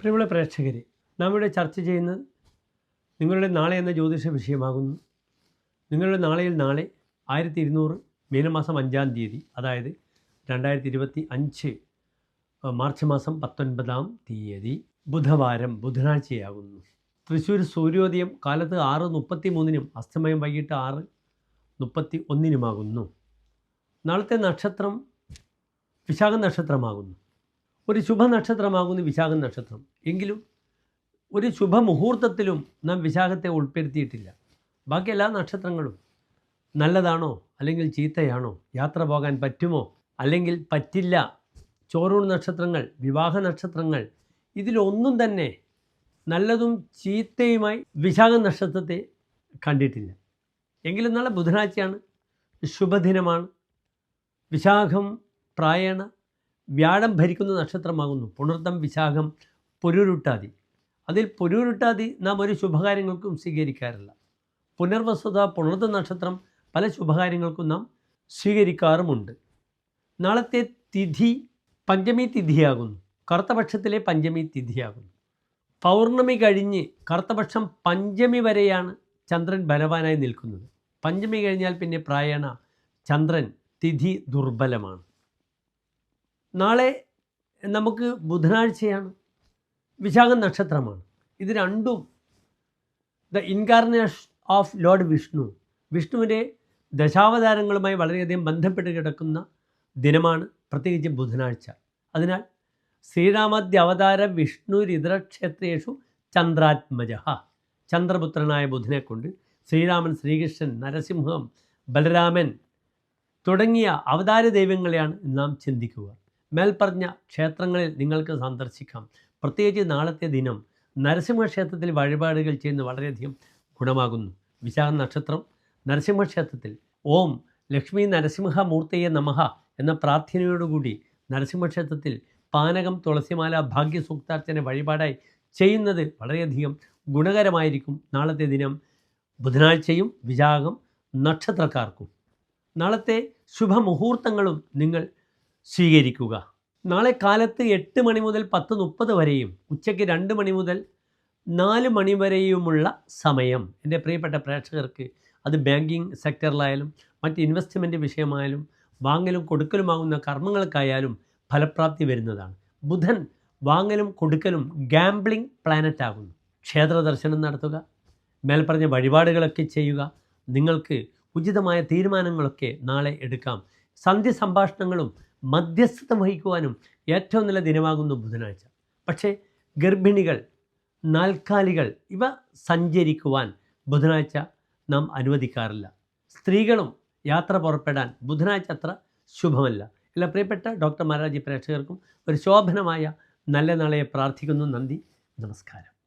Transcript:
പ്രിയമുള്ള പ്രേക്ഷകരെ നാം ഇവിടെ ചർച്ച ചെയ്യുന്ന നിങ്ങളുടെ നാളെ എന്ന ജ്യോതിഷ വിഷയമാകുന്നു. നിങ്ങളുടെ നാളെയിൽ നാളെ ആയിരത്തി ഇരുന്നൂറ് മീനമാസം അഞ്ചാം തീയതി അതായത് രണ്ടായിരത്തി ഇരുപത്തി അഞ്ച് മാർച്ച് മാസം പത്തൊൻപതാം തീയതി ബുധവാരം ബുധനാഴ്ചയാകുന്നു. തൃശ്ശൂർ സൂര്യോദയം കാലത്ത് ആറ് മുപ്പത്തി മൂന്നിനും അസ്തമയം വൈകിട്ട് ആറ് മുപ്പത്തി ഒന്നിനുമാകുന്നു നാളത്തെ നക്ഷത്രം വിശാഖ നക്ഷത്രമാകുന്നു. ഒരു ശുഭ നക്ഷത്രമാകുന്നു വിശാഖ നക്ഷത്രം. എങ്കിലും ഒരു ശുഭ മുഹൂർത്തത്തിലും നാം വിശാഖത്തെ ഉൾപ്പെടുത്തിയിട്ടില്ല. ബാക്കി എല്ലാ നക്ഷത്രങ്ങളും നല്ലതാണോ? അല്ലെങ്കിൽ ചീത്തയാണോ? യാത്ര പോകാൻ പറ്റുമോ? അല്ലെങ്കിൽ പറ്റില്ല? ചോറൂൺ നക്ഷത്രങ്ങൾ വിവാഹ നക്ഷത്രങ്ങൾ ഇതിലൊന്നും തന്നെ നല്ലതും ചീത്തയുമായി വിശാഖ നക്ഷത്രത്തെ കണ്ടിട്ടില്ല. എങ്കിലും നല്ല ബുധനാഴ്ചയാണ്. ശുഭദിനമാണ്. വിശാഖം പ്രായണ. വ്യാഴം ഭരിക്കുന്ന നക്ഷത്രമാകുന്നു. പുണർത്തം വിശാഖം പൊരുരുട്ടാതി. അതിൽ പൊരുരുട്ടാതി നാം ഒരു ശുഭകാര്യങ്ങൾക്കും സ്വീകരിക്കാറില്ല. പുനർവസ്തുത പുണർത്ത നക്ഷത്രം പല ശുഭകാര്യങ്ങൾക്കും നാം സ്വീകരിക്കാറുമുണ്ട്. നാളത്തെ തിഥി പഞ്ചമി തിഥിയാകുന്നു. കറുത്തപക്ഷത്തിലെ പഞ്ചമി തിഥിയാകുന്നു. പൗർണമി കഴിഞ്ഞ് കറുത്തപക്ഷം പഞ്ചമി വരെയാണ് ചന്ദ്രൻ ബലവാനായി നിൽക്കുന്നത്. പഞ്ചമി കഴിഞ്ഞാൽ പിന്നെ പ്രായണ ചന്ദ്രൻ തിഥി ദുർബലമാണ്. നാളെ നമുക്ക് ബുധനാഴ്ചയാണ് വിശാഖ നക്ഷത്രമാണ്. ഇത് രണ്ടും the incarnation of Lord Vishnu വിഷ്ണുവിന്റെ ദശാവതാരങ്ങളുമായി വളരെയധികം ബന്ധപ്പെട്ട് കിടക്കുന്ന ദിനമാണ് പ്രത്യേകിച്ച് ബുധനാഴ്ച. അതിനാൽ ശ്രീരാമദ്യ അവതാര വിഷ്ണു രുദ്രക്ഷേത്രേഷു ചന്ദ്രാത്മജ. ചന്ദ്രപുത്രനായ ബുധനെ കൊണ്ട് ശ്രീരാമൻ ശ്രീകൃഷ്ണൻ നരസിംഹം ബലരാമൻ തുടങ്ങിയ അവതാര ദൈവങ്ങളെയാണ് നാം ചിന്തിക്കുക. മേൽപ്പറഞ്ഞ ക്ഷേത്രങ്ങളിൽ നിങ്ങൾക്ക് സന്ദർശിക്കാം. പ്രത്യേകിച്ച് നാളത്തെ ദിനം നരസിംഹ ക്ഷേത്രത്തിൽ വഴിപാടുകൾ ചെയ്യുന്നത് വളരെയധികം ഗുണമാകുന്നു. വിശാഖ നക്ഷത്രം നരസിംഹ ക്ഷേത്രത്തിൽ ഓം ലക്ഷ്മി നരസിംഹ മൂർത്തയെ നമഹ എന്ന പ്രാർത്ഥനയോടുകൂടി നരസിംഹ ക്ഷേത്രത്തിൽ പാനകം തുളസിമാല ഭാഗ്യസൂക്താർച്ചന വഴിപാടായി ചെയ്യുന്നത് വളരെയധികം ഗുണകരമായിരിക്കും നാളത്തെ ദിനം ബുധനാഴ്ചയും വിശാഖം നക്ഷത്രക്കാർക്കും. നാളത്തെ ശുഭമുഹൂർത്തങ്ങളും നിങ്ങൾ സ്വീകരിക്കുക. നാളെ കാലത്ത് എട്ട് മണി മുതൽ പത്ത് മുപ്പത് വരെയും ഉച്ചയ്ക്ക് രണ്ട് മണി മുതൽ നാല് മണി വരെയുമുള്ള സമയം. എന്റെ പ്രിയപ്പെട്ട പ്രേക്ഷകർക്ക് അത് ബാങ്കിങ് സെക്ടറിലായാലും മറ്റ് ഇൻവെസ്റ്റ്മെന്റ് വിഷയമായാലും വാങ്ങലും കൊടുക്കലുമാകുന്ന കർമ്മങ്ങൾക്കായാലും ഫലപ്രാപ്തി വരുന്നതാണ്. ബുധൻ വാങ്ങലും കൊടുക്കലും ഗാംബ്ലിംഗ് പ്ലാനറ്റ് ആകുന്നു. ക്ഷേത്ര ദർശനം നടത്തുക മേൽപ്പറഞ്ഞ വഴിപാടുകളൊക്കെ ചെയ്യുക നിങ്ങൾക്ക് ഉചിതമായ തീരുമാനങ്ങളൊക്കെ നാളെ എടുക്കാം. സന്ധ്യ സംഭാഷണങ്ങളും മധ്യസ്ഥത വഹിക്കുവാനും ഏറ്റവും നല്ല ദിനമാകുന്നു ബുധനാഴ്ച. പക്ഷേ ഗർഭിണികൾ നാൽക്കാലികൾ ഇവ സഞ്ചരിക്കുവാൻ ബുധനാഴ്ച നാം അനുവദിക്കാറില്ല. സ്ത്രീകളും യാത്ര പുറപ്പെടാൻ ബുധനാഴ്ച അത്ര ശുഭമല്ല. എല്ലാ പ്രിയപ്പെട്ട ഡോക്ടർ മാരാജി പ്രേക്ഷകർക്കും ഒരു ശോഭനമായ നല്ല നാളെ പ്രാർത്ഥിക്കുന്നു. നന്ദി. നമസ്കാരം.